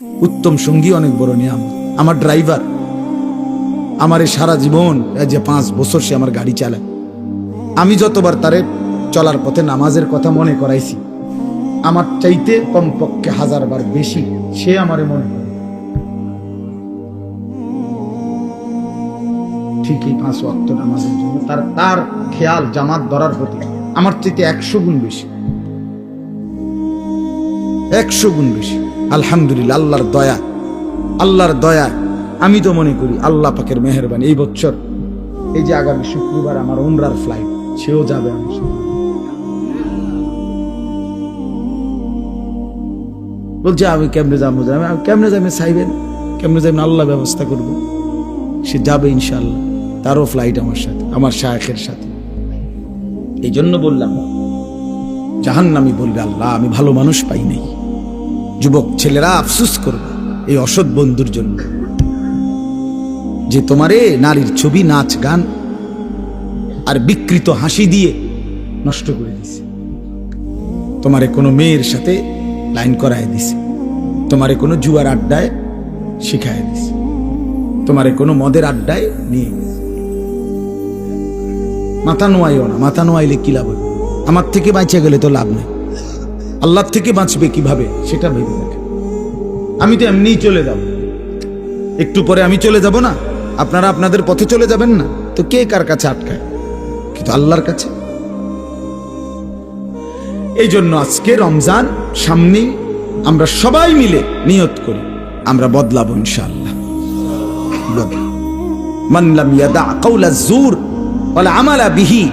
উত্তম সঙ্গী অনেক বড় নিয়াম আমার ড্রাইভার, আমার এই সারা জীবন যে পাঁচ বছর সে আমার গাড়ি চালায়। আমি যতবার তারে চলার পথে নামাজের কথা মনে করাইছি, আমার চাইতে কমপক্ষে হাজার বার বেশি সে আমারে মনে করে। ঠিকই পাঁচ ওয়াক্ত নামাজের জন্য তার তার খেয়াল জামাত ধরার প্রতি আমার চাইতে একশো গুণ বেশি। একশো গুণ বেশি। আলহামদুলিল্লাহ, আল্লাহর দয়া আল্লাহর দয়া। আমি তো মনে করি আল্লাহ পাকের মেহরবানি এই বছর এই যে আগামী শুক্রবার আমার উমরার ফ্লাইট সেও যাবে। বলছে, আমি কেমনে যাব? আমি আমি কেমনে যাবেন চাইবেন কেমনে যাবেন আল্লাহ ব্যবস্থা করব। সে যাবে ইনশাল্লাহ তারও ফ্লাইট আমার সাথে, আমার শায়েখের সাথে। এই জন্য বললাম, জাহান্নামি বলবে, আল্লাহ, আমি ভালো মানুষ পাই নাই। যুবক ছেলেরা আফসুস করবে এই অসৎ বন্ধুর জন্য। যে তোমারে নারীর ছবি, নাচ, গান আর বিকৃত হাসি দিয়ে নষ্ট করে দিছে তোমারে কোনো মেয়ের সাথে লাইন করায় দিছে তোমারে কোনো জুয়ার আড্ডায় শিখায় দিছে তোমারে কোনো মদের আড্ডায় নিয়ে গেছে। মাথা নোয়াইও না, মাথা নোয়াইলে কি লাভ হবে? আমার থেকে বাঁচে গেলে তো লাভ নেই। আল্লাহর থেকে বাঁচবে কীভাবে, সেটা ভেবে দেখেন। আমি তো এমনিই চলে যাব। একটু পরে আমি চলে যাব না? আপনারা আপনাদের পথে চলে যাবেন না? তো কে কার কাছে আটকায়? কিন্তু আল্লাহর কাছে? এই জন্য আজকে রমজান সামনেই আমরা সবাই মিলে নিয়ত করি। আমরা বদলাব ইনশাআল্লাহ। মানলাম ইয়াদা কাউলা জুর বলে আমালা বিহি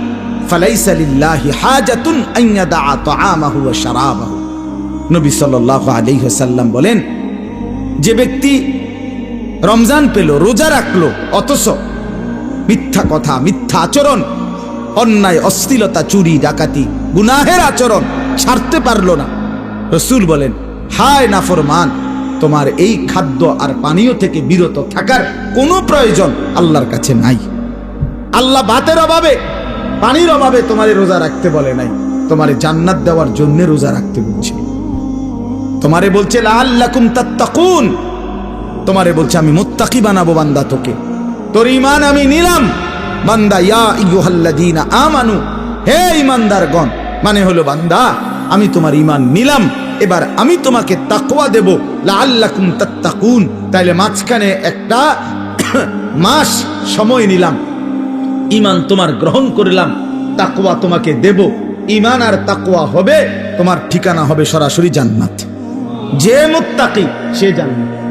ফালাইসা লিল্লাহি হাজাতুন আইয়াদা তাআমাহু ওয়া শারাবাহু। নবী সাল্লাল্লাহু আলাইহি বলেন, যে ব্যক্তি রমজান পেল, রোজা রাখল, অথচ মিথ্যা কথা, মিথ্যা আচরণ, অন্যায়, অশ্লীলতা, চুরি, ডাকাতি, গুনাহের আচরণ ছাড়তে পারল না। রসুল বলেন, হায় নাফরমান, তোমার এই খাদ্য আর পানীয় থেকে বিরত থাকার কোনো প্রয়োজন আল্লাহর কাছে নাই। আল্লাহ বাতের অভাবে পানির অভাবে তোমারে রোজা রাখতে বলে নাই। তোমারে জান্নাত দেওয়ার জন্য রোজা রাখতে বলছে। তোমারে বলছে লাল্লাকুম তাত্তাকুন। তোমারে বলছে, আমি মুত্তাকি বানাবো বান্দা তোকে। তোর ইমান আমি নিলাম। বান্দা, ইয়া ইয়ুহাল্লাযীনা আমানু। হে ইমানদারগণ মানে হলো বান্দা, আমি তোমার ইমান নিলাম। এবার আমি তোমাকে তাকওয়া দেব, লাআল্লাকুম তাত্তাকুন। তাইলে মাঝখানে একটা মাস সময় নিলাম। ইমান তোমার গ্রহণ করিলাম তাকুয়া তোমাকে দেব। ইমান আর তাকুয়া হবে, তোমার ঠিকানা হবে সরাসরি জান্নাত। যে মুত্তাকি, সে জান্নাত।